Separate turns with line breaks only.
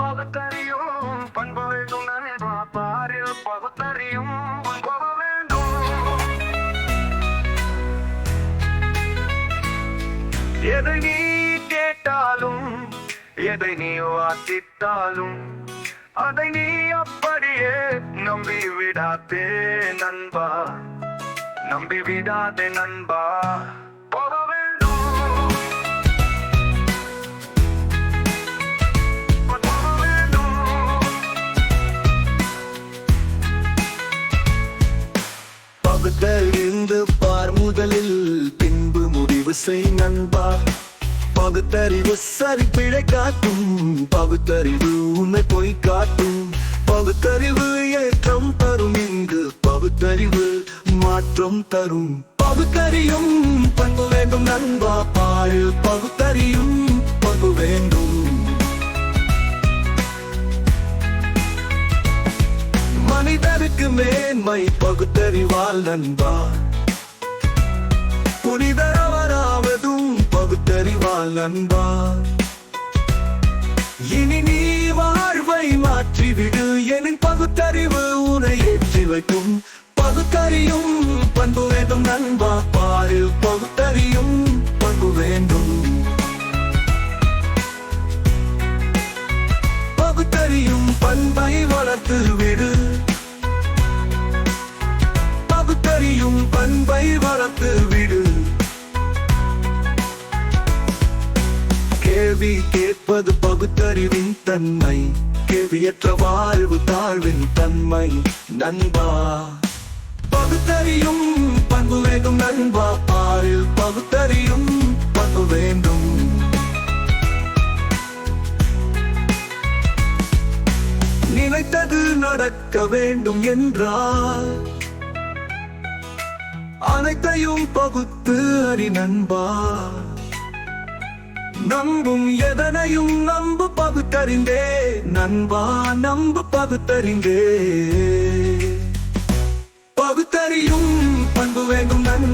பகுத்தறியும் பண்பு வேண்டும் நண்பா பாரில் பகுத்தறியும் பண்பு வேண்டும். எதை நீ கேட்டாலும் எதை நீ வாசித்தாலும் அதை நீ அப்படியே நம்பி விடாதே நண்பா. நம்பி விடாதே நண்பா பின்பு செய் நண்பா பகுத்தறிவு சரி பிழை காட்டும். பகுத்தறிவு உன்னை பொய் காட்டும். பகுத்தறிவு ஏற்றம் தரும் இங்கு. பகுத்தறிவு மாற்றம் தரும். பகுத்தறியும் பண்பு வேண்டும் நண்பா. பாழ் பகுத்தறியும் பண்பு வேண்டும். மனிதருக்கு மேன்மை பகுத்தறிவால் நண்பா. புனிதர் பகுத்தறிவால் நண்பா இனி நீ வாழ்வை மாற்றிவிடு. என பகுத்தறிவு உனை ஏற்றி வைக்கும். பகுத்தறியும் பண்பு வேண்டும் நண்பா. பாரு பகுத்தறியும். கேள்வி கேட்பது பகுத்தறிவின் தன்மை. கேள்வியற்ற வாழ்வு தாழ்வின் தன்மை. நண்பா. பகுத்தறியும் பண்பு வேண்டும் நண்பா. பாரில் பகுத்தறியும் பண்பு வேண்டும். நினைத்தது நடக்க வேண்டும் என்றால் அனைத்தையும் பகுத்து அறி நண்பா. நம்பும் எதனையும் நம்பு பகுத்தறிந்தே நண்பா நம்பு பகுத்தறிந்தே. பகுத்தறியும் பண்பு வேண்டும் நண்பா.